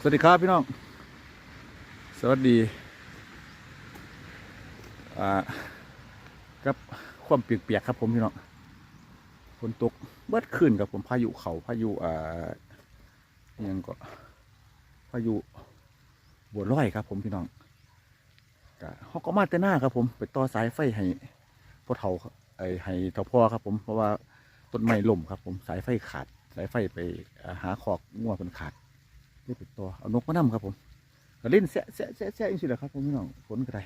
สวัสดีครับพี่น้อง สวัสดีอ่ากับความเปียกๆครับผมพี่น้องฝนตกเบิดขึ้นกับผมพายุเขาพายุอ่ายังก็พายุบัวลอยครับ ผมพี่น้องก็เขาก็มาแต่หน้าครับผม ไปต่อสายไฟให้พ่อเฒ่าไอ้ให้เฒ่าพ่อครับ ผมเพราะว่าต้นไม้ล่มครับ ผมสายไฟขาด สายไฟไปหาขอกงัวเป็นขาด ได้ไปต่อเอานกมานํครับผมก็เล่นแซะแซะแซะแซะอย่างนี้แหละครับผมพี่น้องฝนก็ได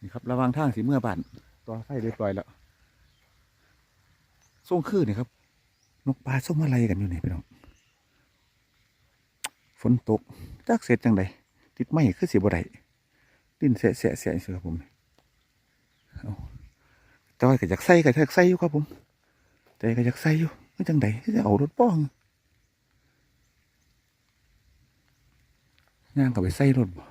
นี่ครับระวังทางสีเมื่อบ้านต่อไฟเรียบร้อยแล้วส่งคืนนี่ครับ นกปลาส่งอะไรกันอยู่นี่พี่น้องฝนตกจักเสร็จจังใดติดไม้คือสิบ่ไดดินแสะแสะแสะสิครับผมเอาแต่ว่าก็อยากใส่ก็อยากใส่อยู่ครับผมใจก็อยากใส่อยู่คือจังใดจะเอารถป้อง ย่างก็ไปใส่รถบ่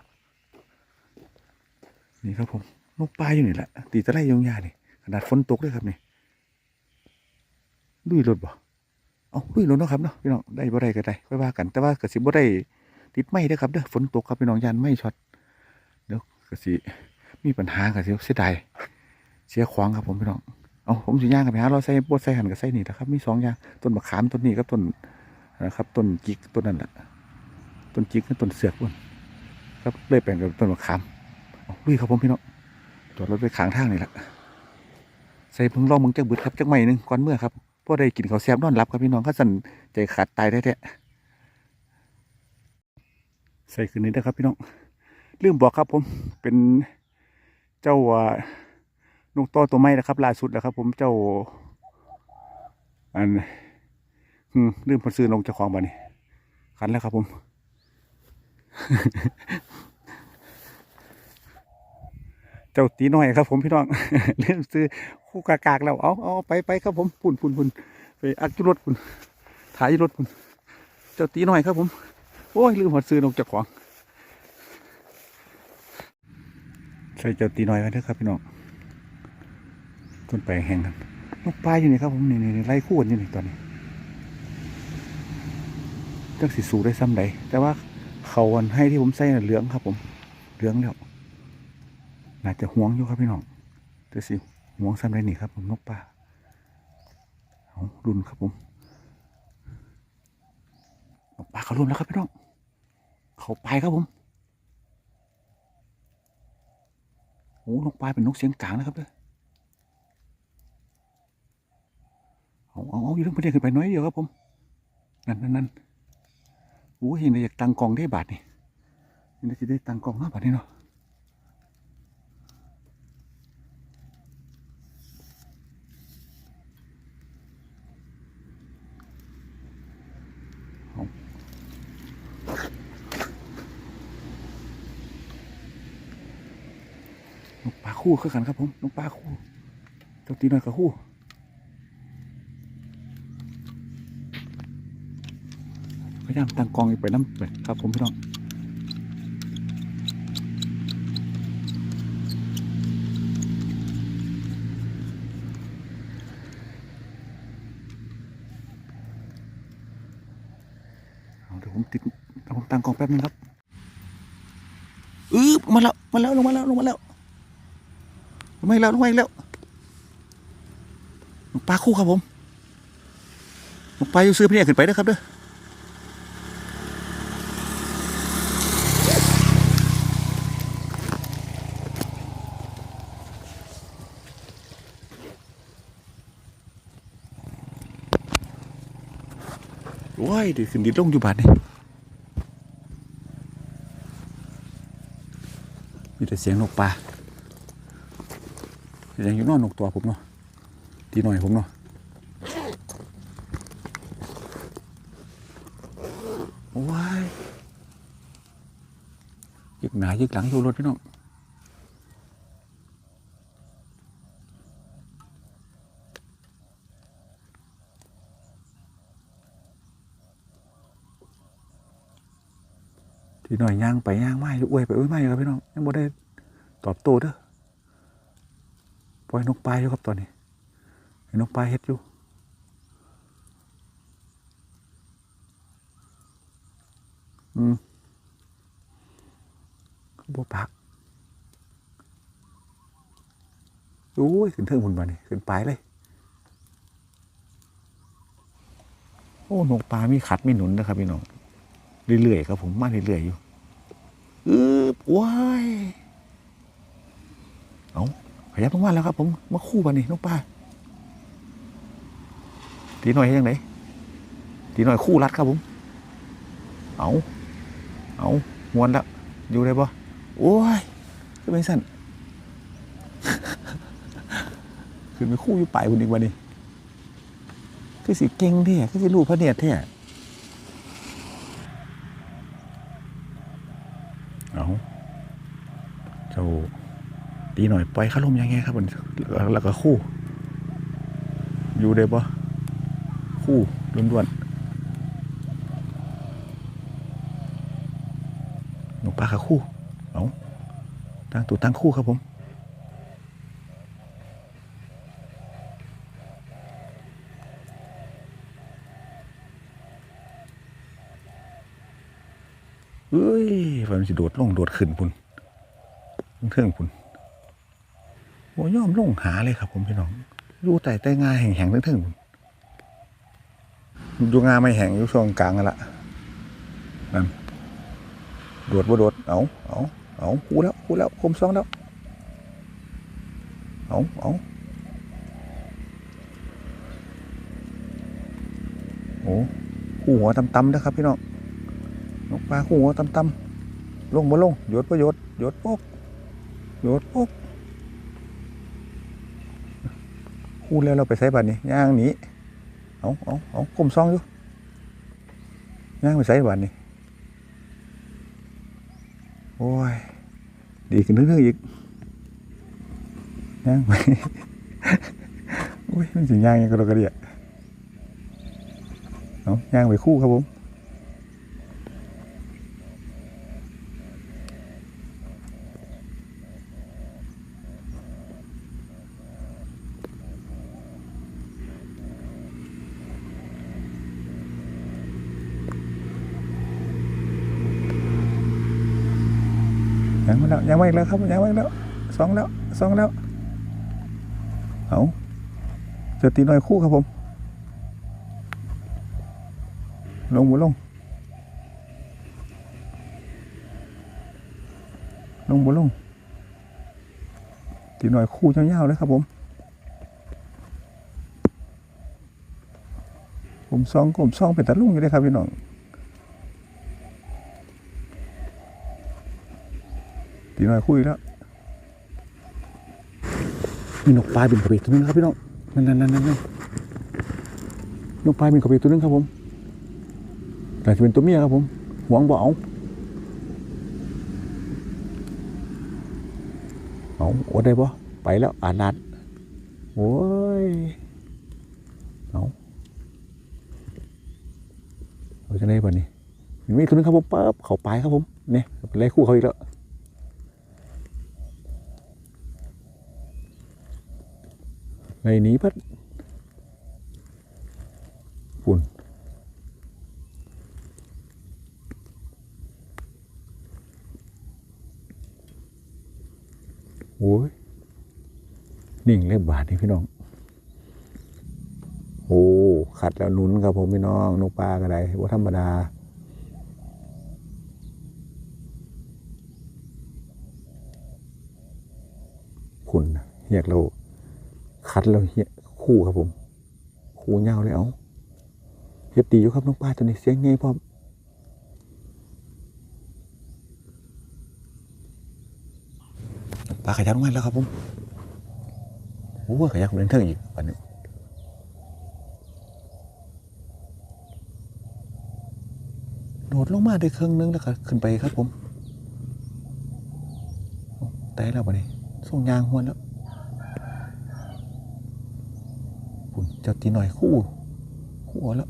นี่ครับผมนกปลาอยู่นี่แหละ ตีตะไลยงยานี่ขนาดฝนตกเลยครับนี่ดุยรถบ่เอาลุยรถเนาะครับเนาะพี่น้องได้บ่ได้ก็ได้ค่อยว่ากัน แต่ว่าก็สิบ่ได้ติดไม้เด้ครับเด้อฝนตกครับพี่น้องยานไม่ช็อตเดี๋ยวก็สิมีปัญหาก็สิเสียดายเสียขวางครับผมพี่น้องเอาผมสิย่างกันไปหาเราใส่บดใส่หันกับใส่นี่นะครับมีสองอย่างต้นมะขามต้นนี้กับต้นนะครับต้นจิกต้นนั้นแหละต้นจิกกับต้นเสือกพุ่น ครับเลยแปลงกับต้นมะขามอาลุยครับผมพี่น้องจอดรถไปขางทางนี่แหละใส่พิ่งลองมึงจักบึดครับจักไม้หนึงก่อนเมื่อครับพอได้กินข้าวแซ่บนอนหลับครับพี่น้องก็สั่นใจขาดตายแท้ๆใส่คืนนี้นะครับพี่น้องลืมบอกครับผมเป็นเจ้าอ่านกต่อตัวไม้นะครับล่าสุดนะครับ ผมเจ้า อันลืมพอซื้อนกเจ้าของบ้านี่ขันแล้วครับผม เจ้าตีน้อยครับผมพี่น้องเริ่มซื้อคู่กากากแล้วเอาเอาไปไปครับผมปุ่นปุ่นปุ่นไปอักจุรถปุ่นถ่ายรถปุ่นเจ้าตีน้อยครับผม โอ้ยลืมหัดซื้อนกจากของใส่เจ้าตีน้อยไว้เด้อครับพี่น้องต้นแปลงแห้งครับนกปลาอยู่นี่ครับผมนี่นี่ไล่คู่กันอยู่นี่ตอนนี้จังสีสูได้ซ้ำใดแต่ว่า เขาวันให้ที่ผมใส่น่ะเหลืองครับ ผมเหลืองแล้วน่าจะห่วงอยู่ครับพี่น้องเดี๋ยวสิห่วงซ้ำไรนี่ครับ ผมนกป่าเอารุนครับผมนกป่าเขารุนแล้วครับพี่น้องเขาไปครับผมโอ้นกปลาเป็นนกเสียงกลางนะครับเด้อเอาเอาเอาอยู่เรื่องประเด็นขึ้นไปน้อยเดียวครับผม นั่นนั่นนั่น อ้ยยังได้อยากตังกองได้บาทนี่ยังได้จะได้ตังกองห้าบาทนี่เนาะนกปลาคู่คือกันครับผมนกปลาคู่เจ้าตีน้อยกับคู่ พยายามตั้งกองไปน้ำไปครับผมพี่น้องเดี๋ยวผมติดเดี๋ยวผมตั้งกองแป๊บนึงครับอือมาแล้วมาแล้วลงมาแล้วลงมาแล้วลงมาแล้วลงมาแล้วปลาคู่ครับผมปลาอยู่ซื้อพี่เนี่ยขึ้นไปเด้อครับเด้อ ยเดี๋ยวขึ้นดินลงอยู่บาดนี่มีแต่เสียงนกปลายังอยู่นอนนกตัวผมเนาะตีหน่อยผมเนาะว้ายยึกหนายึกหลังอยู่รถพี่น้อง ทีหน่อยย่างไปย่างไม่อวยไปอวยไม่ครับพี่น้องยังบ่ได้ตอบโต้เด้อปล่อยนกปลาอยู่ครับตอนนี้ให้นกปลาเฮ็ดอยู่อืมบ่ปักโอ้ยขึ้นเทิงพุ่นมาเนี่ยขึ้นปลายเลย โอ้นกปลามีขัดมีหนุนนะครับพี่น้อง เรื่อยๆครับผมมาเรื่อยๆอยู่อืบว้ายเอาขยับลงมาแล้วครับ ผมมาคู่บันนี่นกปลาตีหน่อยยังไงตีหน่อยคู่รัดครับผม เอาเอามวนแล้วอยู่ได้ปะโอ้ยก็เป็นสั้นขึ้นไปคู่อยู่ปลายคนอีกวันนี้คือสิเก่งแท้คือสิรู้พระเนียดแท้เอา เจ้าตีหน่อยปล่อยข้าลมยังไงครับมันแล้วก็คู่อยู่ได้ปะคู่ล้วนๆหนูปลาขาคู่เอาตั้งตัวตั้งคู่ครับผมเอ้ยไฟมันสิโดดลงโดดขึ้นพุ่น เทิงพุ่นโอ้ย่อมลงหาเลยครับ ผมพี่น้องอยู่แต่แต่งาแห่งๆเทิงๆพุ่นอยู่งาไม่แห่งอยู่ช่วงกลางนั่นละนั่นโดดบ่โดด เอาเอาเอาคู่แล้วคู่แล้วคมซองแล้ว เอาเอาโอ้คู่หัวตำๆนะครับพี่น้องนกปลาคู่หัวต่ำลงบ่ลงโยดประโยชน์โยดปก โยดปกคู่แล้วเราไปใส่บัตรนี่ย่างหนีเอาเอาเอาคมซองอยู่ย่างไปใส่บัตรนี่โอ้ยดีขึ้นเรื่อยๆอีกย่างไปโอ้ยมันสิย่างยังกระโดดกระเดียเอาย่างไปคู่ครับผม แล้วยังไม่แล้วครับยังไม่แล้วสองแล้วสองแล้วเอาเจอตีน้อยคู่ครับผม ลงหมูลง ลงหมูลง ตีน้อยคู่ยาวๆเลยครับผมผมซองผมซองเป็นตะลุงอยู่เลยครับพี่น้อง ตีน้อยคุยแล้วมีนกปลายบินกระเบนตัวนึงครับพี่น้องนั่นนั่นนั่นนั่นนกปลายบินกระเบนตัวนึงครับผมแต่จะเป็นตัวเมียครับผมหวงบ่เอาเอาโอ้ได้บ่ไปแล้วอ่านนัดโอ้ยเอาเอาจะได้ป่ะนี่มีตัวนึงครับผมปั๊บเขาไปครับผมเนี่ยเป็นไรคู่เขาอีกแล้ว ในนี้พัดฝุ่นโอ้ยนิ่งเล็บบาทนี่พี่น้อง โอ้ขัดแล้วหนุนครับผมพี่น้องนกปลาก็ไดว่าธรรมดาคุณเรียกเรา คัดแล้วเฮียคู่ครับผมคู่เงาเลยเอาเฮ็ดดีอยู่ครับน้องปลาตัวนี้เสียงไงพร้อปลาขยันมาแล้วครับผมโอ้ขยันเล่นเทิงอีกวันนี้โดดลงมาได้ครึ่งนึงแล้วก็ขึ้นไปครับผมแต่แล้ววันนี้ส่งยางหวนแล้ว เจ้าตีหน่อยคู่คู่แล้ว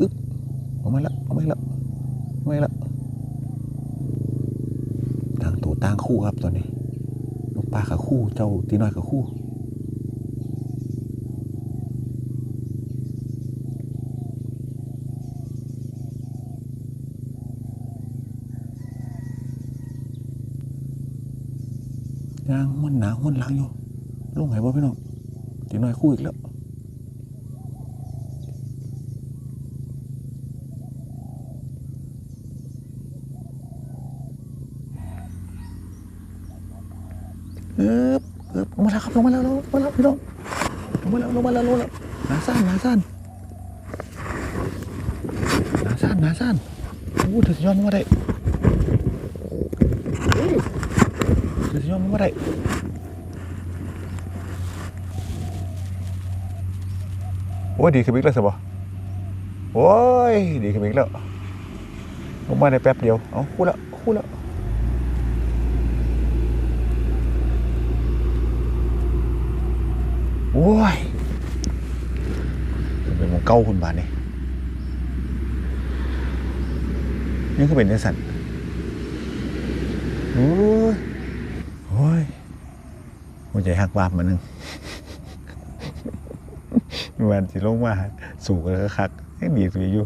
อึ๊บออกม่แล้วออกม่แล้วอม่แล้วต่างตัวต่างคู่ครับตอนนี้ลูกปลาขับคู่ เจ้าตีน่อยขับคู่ย่างมันหนามันหลังอยู่ ลงไหนบ่พี่น้องตีน้อยคู่อีกแล้วเอ๊บเอ๊บลงมาแล้วครับลงมาแล้วลงมาแล้วพี่น้องลงมาแล้วลงมาแล้วลงมาแล้วหนาสั้นหนาสั้นหนาสั้นหนาสั้นโอ้เธอจะย้อนมาได้เธอจะย้อนมาได้ โอ้ยดีขึ้นอีกแล้วสิบ่โอ้ยดีขึ้นอีกแล้วลงมาในแป๊บเดียว เอาคู่ละคู่ละโอ้ยเป็นมองเก้าคุณบาทนี่นี่คือเป็นเนื้อสันโอ้ยโอ้ยหัวใจหักบาปมันหนึ่ง มันสิลงมาสู่กันคักยังดีสุดอยู่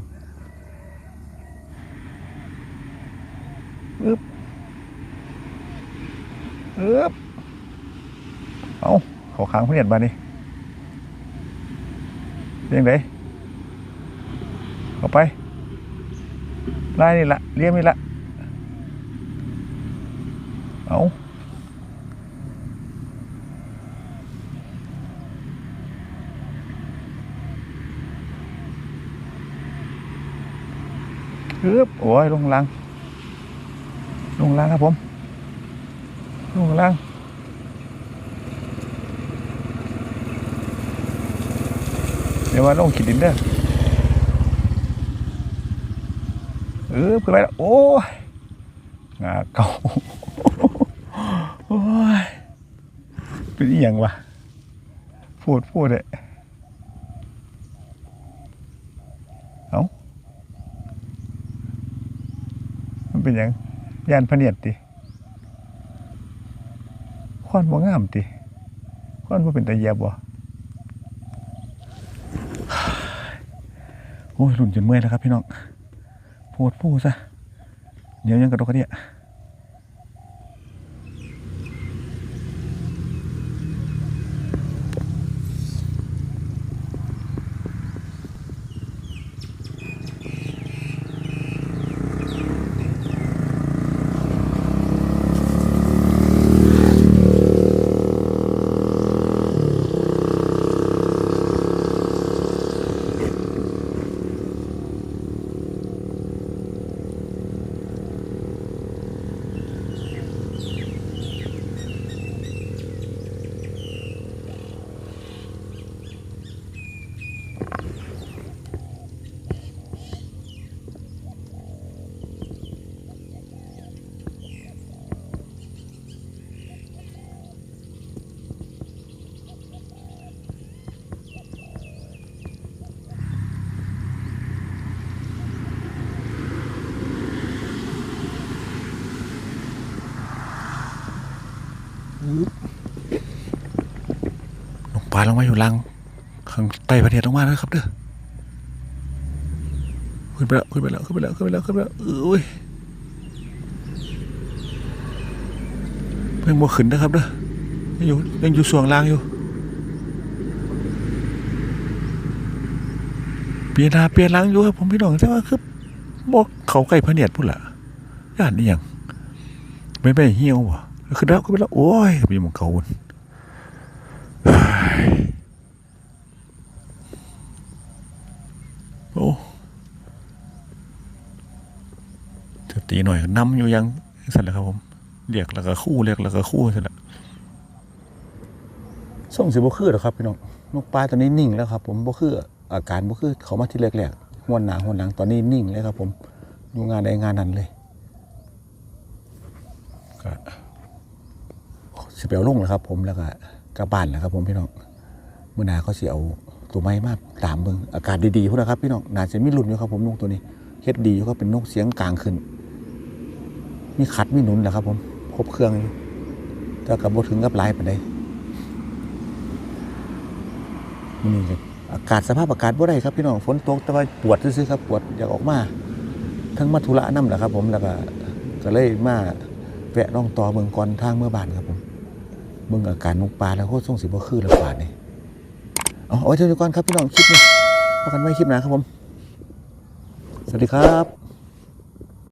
อึ๊บอึ๊บเอาเขาค้างเพื่อนบ้านนี่เลี้ยงไดเข้าไปไล่นี่ละเลี้ยงนี่ละเอา อึ๊บโอ้ยลงล่างลงล่างครับผม ลงล่างเดี๋ยวว่าลงขีดดินเด้อเออขึ้นไปแล้วโอ้ยงาเก่าโอ้ยเป็นอย่างวะพูดพูดเลยเอามัน เป็นหยังยานพเนียดติควันบ่งามติควันบ่เป็นตะเยียบบ่โอ้ยหลุนจนเมื่อยแล้วครับพี่น้องปวดปูซะเดี๋ยวยังกระดกกระเดียาลงมาอยู่ลังข้างใต้ประเทศลงมาแล้วครับเด้อขึ้นไปแล้วขึ้นไปแล้วขึ้นไปแล้วขึ้นไปแล้วขึ้นไปแล้วเอ้ยเพิ่งบ่ขึ้นนะครับเด้อยังอยู่ยังอยู่ส่วงล่างอยู่เปลี่ยนหาเปลี่ยนหลังอยู่ครับผมพี่น้องแต่ว่าคือบอกเขาไก่พระเนียดพุ่นละย่านนี่ยังไม่ไม่เหี่ยววะคือแล้วก็ไปแล้วโอ้ยมีหมองเขาวุ่นเฮ้ยโอ้ีหน่อยนำอยู่ยังเสร็จแล้วครับผมเรียกแล้วก็คู่เรียกแล้วก็คู่เสร็จแล้วส่งสิบ่คือหรอครับพี่น้องนกปลาตัวนี้นิ่งแล้วครับ ผมบ่คืออาการบ่คือเขามาที่แรกๆหัวหนาหัวหลังตอนนี้นิ่งเลยครับ ผมอยู่งานใดงานนั้นเลยก็สิไปเอาลงแล้วครับ ผมแล้วก็กลับบ้านแล้วครับ ผมพี่น้องมื่อนาเขาเสิเอาตัวไม้มาตามเบิ่งอากาศดีๆพุ่นนะครับพี่น้องนาจะมีรุ่นอยู่ครับ ผมนกตัวนี้เฮ็ดดีอยู่ครับเป็นนกเสียงกลางขึ้น มีขัดมีหนุนแหละครับ ผมครบเครื่องอยู่แต่กับบ่ถึงกับหลายปานใดมื้อนี่อากาศสภาพอากาศบ่ได้ครับพี่น้องฝนตกแต่ว่าปวดซื่อๆครับปวดอยากออกมาทั้งมาธุระน้ำแหละครับ ผมแล้วก็ก็เลยมาแวะน้องต่อเมืองก่อนทางเมื่อบานครับผมเบิ่งอาการนกปลาแล้วโคตรส่งสิบ่คือแล้วป่านนี้เอาเอาไว้เท่านี้ก่อนครับพี่น้องคลิปนี้พบกันไว้คลิปหน้าครับผม สวัสดีครับ